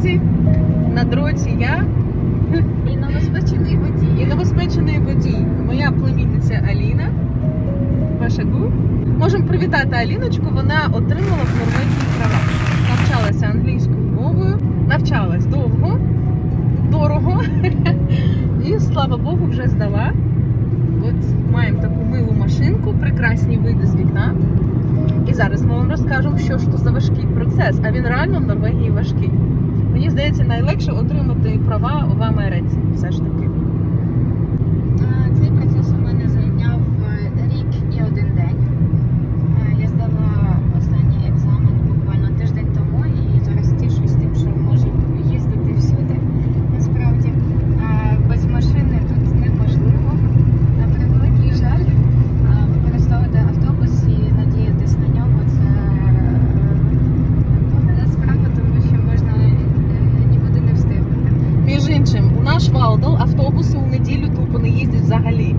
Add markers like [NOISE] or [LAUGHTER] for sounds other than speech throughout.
дорозі, на дроті я І новоспечений і водій. новоспечений водій. Моя племінниця Аліна Башагу. Можемо привітати Аліночку. Вона отримала в Норвегії права. Навчалася англійською мовою, навчалась довго, дорого. [LAUGHS] І слава Богу, вже здала. От маємо таку милу машинку, прекрасні види з вікна. І зараз ми вам розкажемо, що ж то за важкий процес. А він реально в Норвегії важкий. Мені здається, найлегше отримати права в Америці. Все ж таки. А, Цей процес у мене зайняв е, рік і один день. Е, Я здала останній екзамен буквально тиждень тому і зараз тішусь тим, що можу їздити всюди. Насправді Е, без машини тут неможливо. На превеликий жаль, Е, використовувати автобус і надіятись на нього це е, погана справа, тому що можна е, нікуди не встигнути. Між іншим, у наш Валдал автобуси у неділю тупо не їздять взагалі.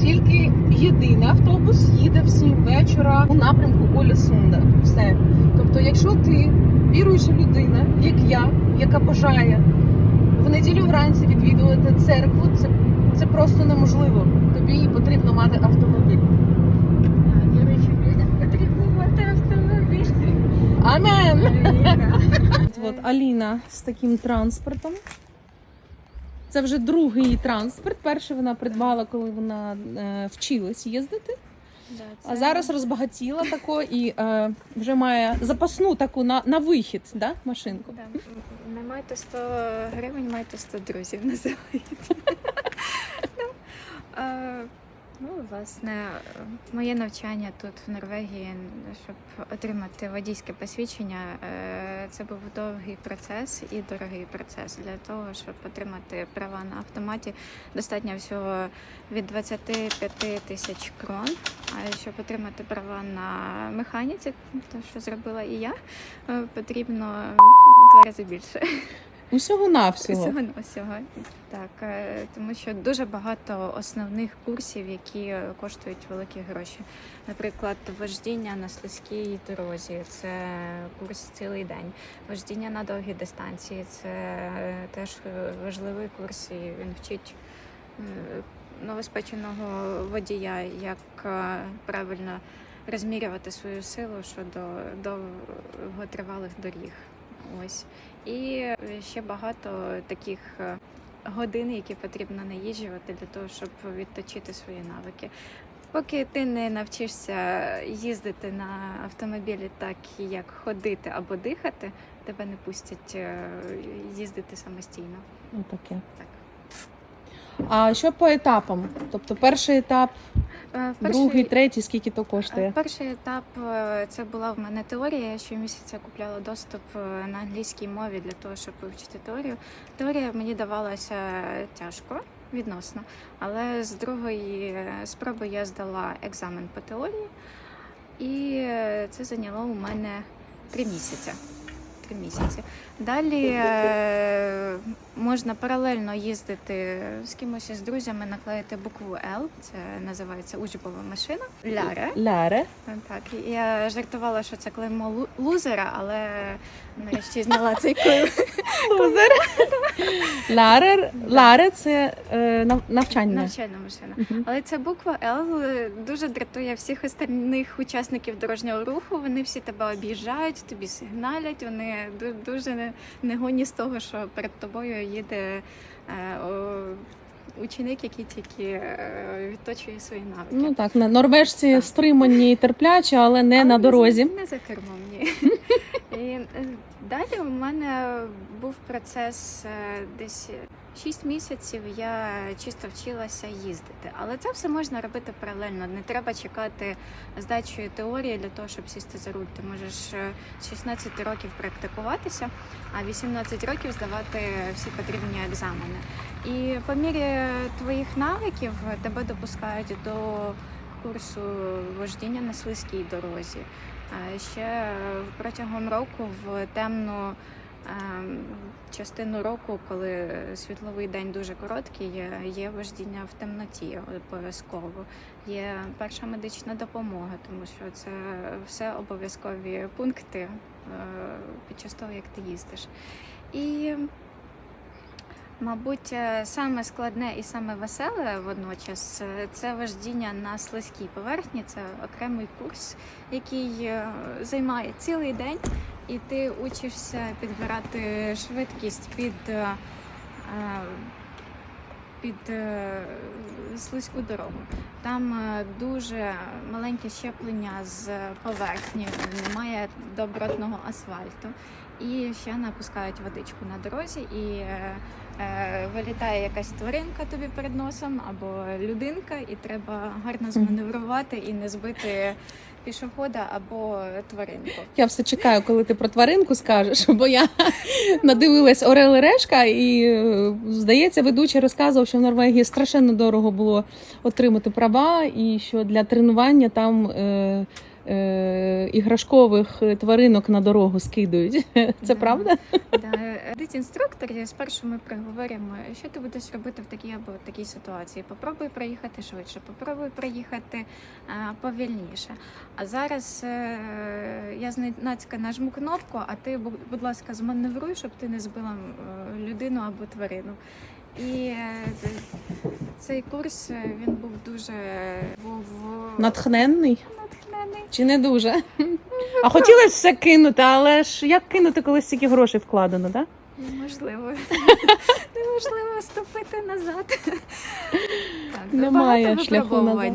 Тільки єдиний автобус їде в 7 вечора у напрямку Оля Сунда. Все. Тобто, якщо ти віруюча людина, як я, яка бажає в неділю вранці відвідувати церкву, це, це просто неможливо. Тобі потрібно мати автомобіль. Віруючим людям потрібно мати автомобіль. Амен! Аліна. От Аліна з таким транспортом. Це вже другий її транспорт. Перший вона придбала, коли вона е, вчилась їздити. Да, А зараз розбагатіла тако і е, вже має запасну таку на, на вихід, да, машинку. Да. Не майте 100 гривень, майте 100 друзів, [LAUGHS] називається. [LAUGHS] Ну, власне, моє навчання тут в Норвегії, щоб отримати водійське посвідчення, е, це був довгий процес і дорогий процес. Для того, щоб отримати права на автоматі, достатньо всього від 25 тисяч крон. А щоб отримати права на механіці, то що зробила і я, е, потрібно два рази більше. Усього навсього. Всього на всього. Так, е, тому що дуже багато основних курсів, які е, коштують великі гроші. Наприклад, вождіння на слизькій дорозі це курс цілий день. Вождіння на довгі дистанції це е, теж важливий курс, і він вчить новоспеченого водія, як правильно розмірювати свою силу щодо довготривалих доріг. Ось. І ще багато таких е, годин, які потрібно наїжджувати для того, щоб відточити свої навики. Поки ти не навчишся їздити на автомобілі так, як ходити або дихати, тебе не пустять е, їздити самостійно. Отаке. Так. А що по етапам? Тобто перший етап, Е, другий, третій, скільки то Е, коштує? Перший етап е, це була в мене теорія. Я щомісяця купляла доступ е, на англійській мові для того, щоб вивчити теорію. Теорія мені давалася тяжко відносно, але з другої е, спроби я здала екзамен по теорії, і е, це зайняло у мене три місяці. Три місяці. Далі е, можна паралельно їздити з кимось із друзями, наклеїти букву Л. Це називається учбова машина. Ляре. Ляре. Так, я жартувала, що це клеймо лузера, але нарешті зняла цей клейм. [LAUGHS] Лузер. [LAUGHS] Ляре, Ляре це е, нав- навчання. Навчальна машина. Але ця буква Л е, дуже дратує всіх остальних учасників дорожнього руху. Вони всі тебе об'їжджають, тобі сигналять. Вони дуже не- негодні з того, що перед тобою їде е, ученик, який тільки е, відточує свої навики. Ну так, на- норвежці стримані і терплячі, але не Але на дорозі. Не за кермом, ні. [LAUGHS] І е, далі у мене був процес е, десь 6 місяців. Я чисто вчилася їздити. Але це все можна робити паралельно. Не треба чекати здачі теорії для того, щоб сісти за руль. Ти можеш е, 16 років практикуватися, а 18 років здавати всі потрібні екзамени. І по мірі твоїх навиків тебе допускають до курсу вождіння на слизькій дорозі. Ще протягом року в темну ем, частину року, коли світловий день дуже короткий, є- вождіння в темноті обов'язково. Є перша медична допомога, тому що це все обов'язкові пункти під час того, як ти їздиш. І, мабуть, е, саме складне і саме веселе водночас е, це вождіння на слизькій поверхні. Це окремий курс, який е, займає цілий день, і ти учишся підбирати швидкість під. Під слизьку дорогу. Там дуже маленьке щеплення з поверхні, немає добротного асфальту. І ще напускають водичку на дорозі, і вилітає якась тваринка тобі перед носом або людинка, і треба гарно зманеврувати і не збити пішохода або тваринку. Я все чекаю, коли ти про тваринку скажеш, бо я надивилась Орел і Решка, і е, здається, ведучий розказував, що в Норвегії страшенно дорого було отримати права, і що для тренування там е, е, іграшкових тваринок на дорогу скидують. [LAUGHS] Це Да. правда? Да, Дить інструктор, спершу ми проговоримо, що ти будеш робити в такій або в такій ситуації. Попробуй проїхати швидше, попробуй проїхати а, повільніше. А зараз е, я зненацька нажму кнопку, а ти, бу- будь ласка, зманевруй, щоб ти не збила е, людину або тварину. І е, цей курс е, він був дуже був Натхненний натхнений. чи не дуже? [LAUGHS] А хотілося все кинути, але ж як кинути, коли стільки грошей вкладено, так? Неможливо. [LAUGHS] Неможливо ступити назад. Так, Немає шляху е,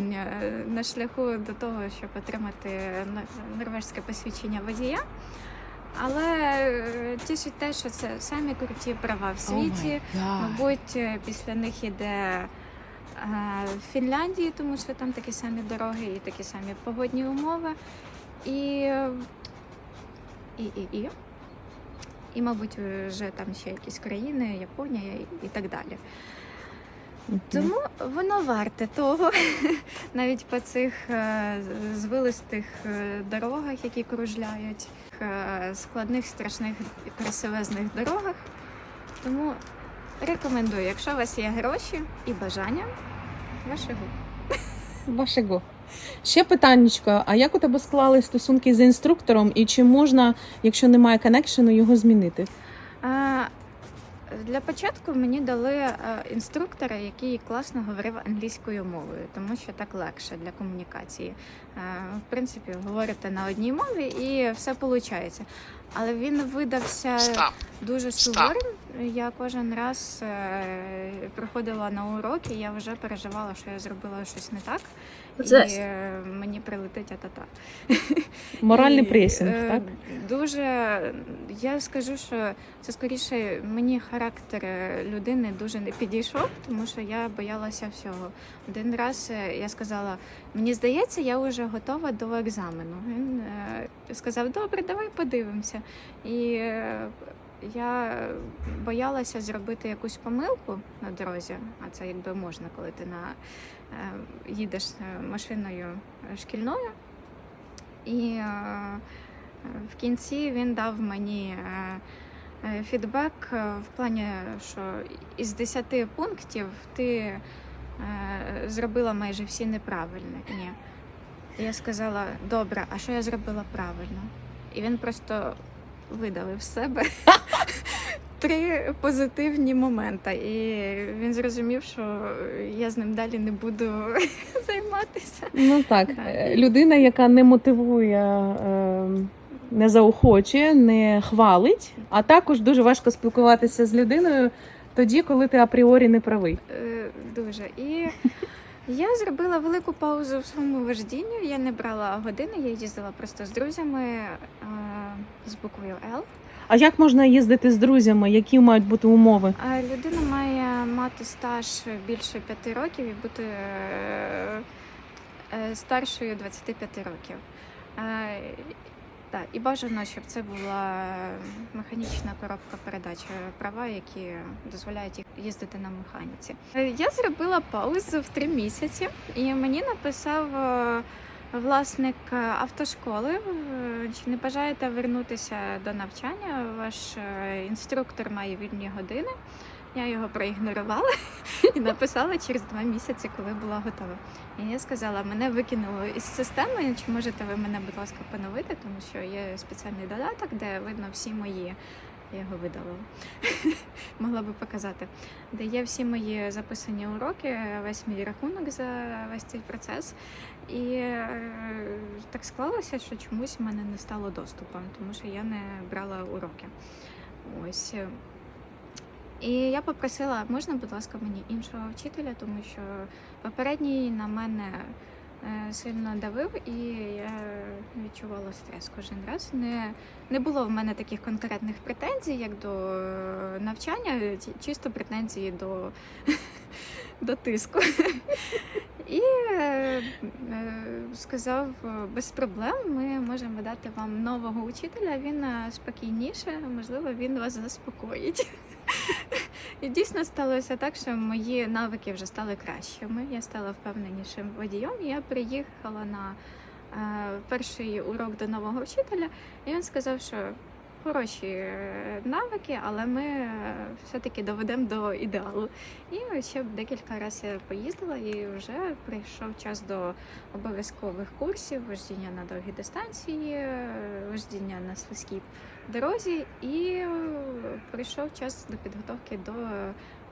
на шляху до того, щоб отримати норвежське посвідчення водія. Але е, тішить те, що це самі круті права в світі. Мабуть, е, після них іде е, в Фінляндії, тому що там такі самі дороги і такі самі погодні умови. І, і, і, і. І, мабуть, вже там ще якісь країни, Японія і так далі. Тому воно варте того, [LAUGHS] навіть по цих е, звилистих е, дорогах, які кружляють, е, складних, страшних, красивезних дорогах. Тому рекомендую, якщо у вас є гроші і бажання, ваше гу. Вашого. Ще питаннячко, а як у тебе склали стосунки з інструктором, і чи можна, якщо немає коннекшену, його змінити? А, Для початку мені дали е, інструктора, який класно говорив англійською мовою, тому що так легше для комунікації. Е, В принципі, говорите на одній мові і все виходить. Але він видався дуже суворим. Я кожен раз е, приходила на уроки, я вже переживала, що я зробила щось не так, і е, мені прилетить а-та-та. [LAUGHS] Моральний І, пресінг, е, так? Дуже я скажу, що це скоріше мені характер е, людини дуже не підійшов, тому що я боялася всього. Один раз я сказала: мені здається, я вже готова до екзамену. Він сказав: Добре, давай подивимося. І я боялася зробити якусь помилку на дорозі, а це якби можна, коли ти на їдеш е, машиною шкільною. І е, в кінці він дав мені е, е, фідбек е, в плані, що із 10 пунктів ти е, зробила майже всі неправильно. Ні. Я сказала, добре, а що я зробила правильно? І він просто видавив з себе три позитивні моменти. І він зрозумів, що я з ним далі не буду [LAUGHS] займатися. Ну так, Так. е, людина, яка не мотивує, е, не заохочує, не хвалить, а також дуже важко спілкуватися з людиною тоді, коли ти апріорі не правий. Е, Дуже. І я зробила велику паузу в своєму вождінні. Я не брала години, я їздила просто з друзями з буквою Л. А як можна їздити з друзями? Які мають бути умови? Людина має мати стаж більше п'яти років і бути е, е, старшою 25 років. Е, Так, і бажано, щоб це була механічна коробка передач, е, права, які дозволяють їх їздити на механіці. Е, Я зробила паузу в три місяці, і мені написав е, власник е, автошколи. е, Чи не бажаєте вернутися до навчання? Ваш е, інструктор має вільні години. Я його проігнорувала [LAUGHS] і написала через два місяці, коли була готова. І я сказала, мене викинуло із системи. Чи можете ви мене, будь ласка, поновити, тому що є спеціальний додаток, де видно всі мої. Я його видалила. [LAUGHS] Могла би показати, де є всі мої записані уроки, весь мій рахунок за весь цей процес. І е, так склалося, що чомусь в мене не стало доступу, тому що я не брала уроки. Ось. І я попросила, можна, будь ласка, мені іншого вчителя, тому що попередній на мене сильно давив, і я відчувала стрес кожен раз. Не, не було в мене таких конкретних претензій, як до е, навчання, чисто претензії до, [LAUGHS] до тиску. І е, е, сказав, е, без проблем ми можемо дати вам нового учителя. Він е, спокійніше, можливо, він вас заспокоїть. [LAUGHS] І дійсно сталося так, що мої навики вже стали кращими. Я стала впевненішим водієм. Я приїхала на е, перший урок до нового вчителя, і він сказав, що хороші е, навики, але ми все-таки доведемо до ідеалу. І ще декілька разів я поїздила, і вже прийшов час до обов'язкових курсів вождіння на довгі дистанції, е, вождіння на слизькій дорозі, і прийшов час до підготовки до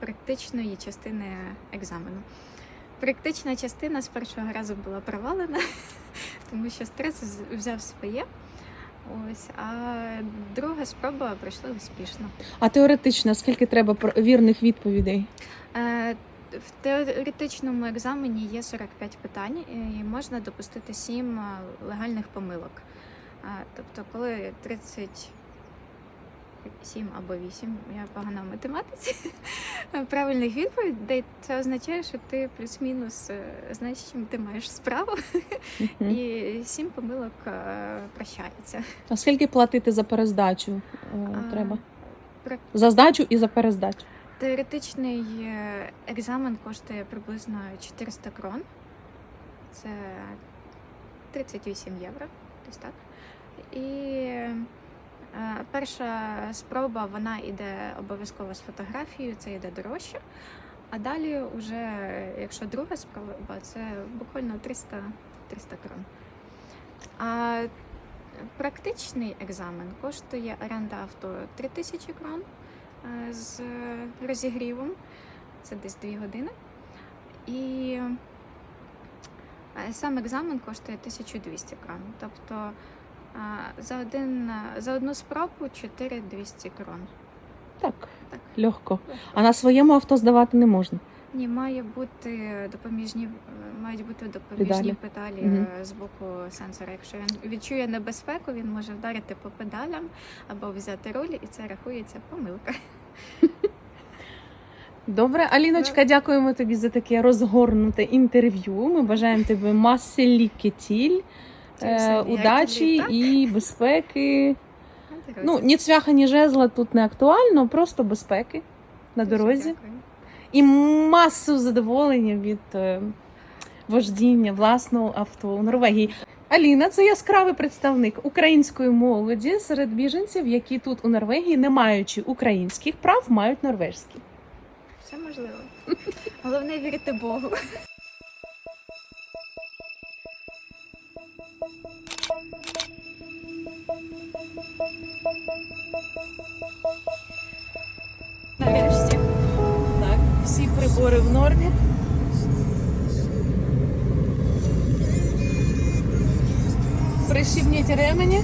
практичної частини екзамену. Практична частина з першого разу була провалена, [LAUGHS] тому що стрес взяв своє. Ось, а друга спроба пройшла успішно. А теоретично, скільки треба вірних відповідей? Е, В теоретичному екзамені є 45 питань і можна допустити 7 легальних помилок. Е, Тобто, коли 37 або 8, я погана в математиці, [LAUGHS] правильних відповідей, це означає, що ти плюс-мінус е, знаєш, чим ти маєш справу, і 7 помилок е, прощається. А скільки платити за перездачу е, треба? За здачу і за перездачу. Теоретичний екзамен коштує приблизно 400 крон. Це 38 євро. Десь так. І перша спроба вона йде обов'язково з фотографією, це йде дорожче. А далі, вже, якщо друга спроба, це буквально 300, 300 крон. А практичний екзамен коштує оренда авто 3000 крон е, з розігрівом. Це десь 2 години. І е, сам екзамен коштує 1200 крон. Тобто е, за, один, за одну спробу 4200 крон. Так, Так. легко. А на своєму авто здавати не можна. Ні, має бути допоміжні, мають бути допоміжні Педалі. педалі, е, з боку сенсора. Якщо він відчує небезпеку, він може вдарити по педалям або взяти руль, і це рахується помилка. [LAUGHS] Добре, Аліночка, дякуємо тобі за таке розгорнуте інтерв'ю. Ми бажаємо тобі маси лікетіль, Це удачі і безпеки. Ну, ні цвяха, ні жезла тут не актуально, просто безпеки на дорозі. І масу задоволення від е, вождіння власного авто у Норвегії. Аліна це яскравий представник української молоді серед біженців, які тут у Норвегії, не маючи українських прав, мають норвежські. Все можливо. Головне вірити Богу. Нарешті. Так, всі прибори в нормі. Прищіпніть ремені.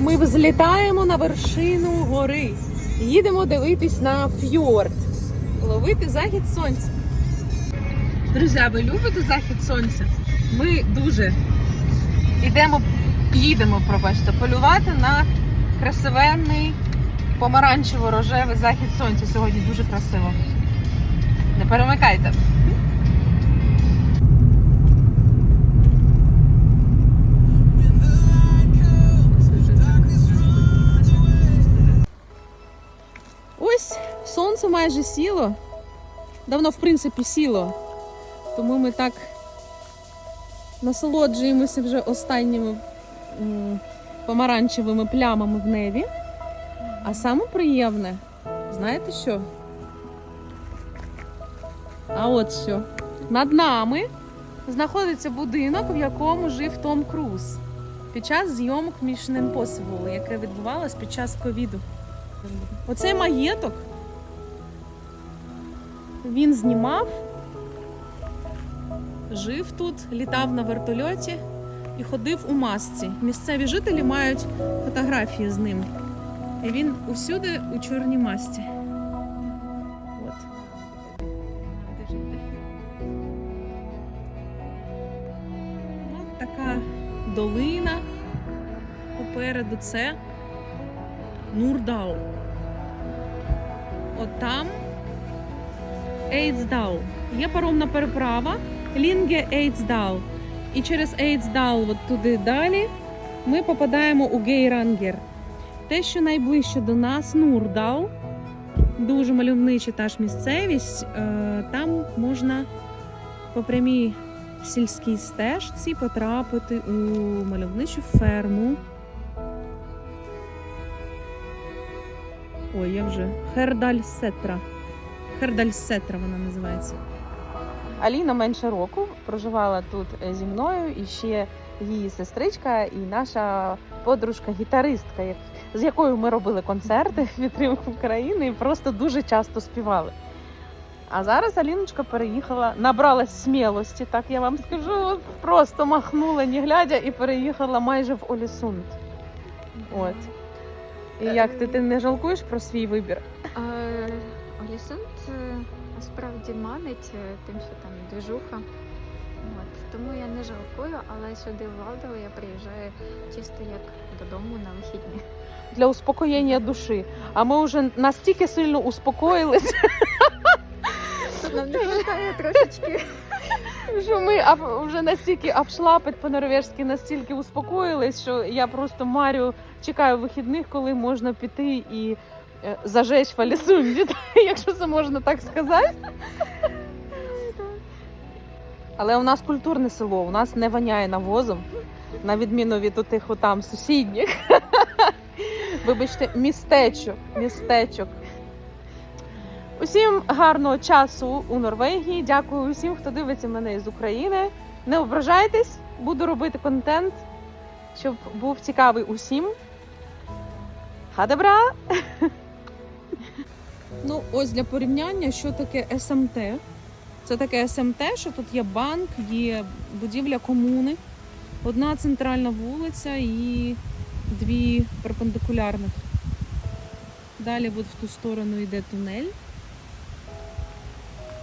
Ми взлітаємо на вершину гори. Їдемо дивитись на фьорд. Ловити захід сонця. Друзі, ви любите захід сонця? Ми дуже йдемо, їдемо, пробачте, полювати на красивенний помаранчево-рожевий захід сонця. Сьогодні дуже красиво. Не перемикайте. Ось сонце майже сіло. Давно, в принципі, сіло. Тому ми так насолоджуємося вже останніми помаранчевими плямами в небі. А саме приємне, знаєте що? А от що. Над нами знаходиться будинок, в якому жив Том Круз під час зйомок Mission Impossible, яке відбувалось під час ковіду. Оцей маєток він знімав, жив тут, літав на вертольоті і ходив у масці. Місцеві жителі мають фотографії з ним. І він усюди у чорній масці. От. От така долина. Попереду це Нурдау. От там Ейцдау. Є паромна переправа Лінге Ейцдау. І через Ейцдау, от туди далі, ми попадаємо у Гейрангер. Те, що найближче до нас, Нурдау, дуже мальовнича та ж місцевість. Е, Там можна по прямій сільській стежці потрапити у мальовничу ферму. Ой, я вже Хердальсетра. Хердальсетра вона називається. Аліна менше року проживала тут е, зі мною, і ще її сестричка, і наша подружка-гітаристка, з якою ми робили концерти в підтримку України і просто дуже часто співали. А зараз Аліночка переїхала, набралась смілості, так я вам скажу. Просто махнула, не глядя, і переїхала майже в Олісунд. От. І як ти, ти не жалкуєш про свій вибір? Е, Олісунд е, насправді манить е, тим, що там движуха. От. Тому я не жалкую, але сюди в Валдово я приїжджаю чисто як додому на вихідні. Для успокоєння душі. А ми вже настільки сильно успокоїлись, Нам не вистачає трошечки. що ми вже настільки авшлапить по-норвежськи настільки успокоїлись, що я просто марю чекаю вихідних, коли можна піти і зажечь в Алісунді, [LAUGHS] якщо це можна так сказати. Але у нас культурне село, у нас не воняє навозом, на відміну від отих отам сусідніх. [LAUGHS] Вибачте, містечок, містечок. Усім гарного часу у Норвегії. Дякую усім, хто дивиться мене з України. Не ображайтесь, буду робити контент, щоб був цікавий усім. Хадебра! [LAUGHS] Ну, ось для порівняння, що таке СМТ. Це таке СМТ, що тут є банк, є будівля комуни, одна центральна вулиця і дві перпендикулярних. Далі от в ту сторону йде тунель.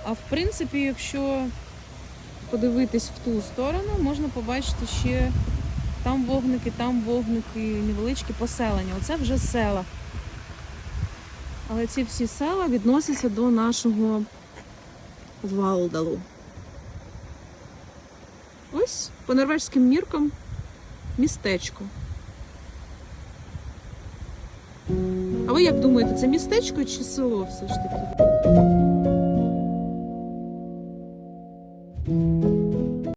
А в принципі, якщо подивитись в ту сторону, можна побачити ще там вогники, там вогники, невеличкі поселення. Оце вже села. Але ці всі села відносяться до нашого Валдалу. Ось по норвежським міркам містечко. А ви як думаєте, це містечко чи село все ж таки?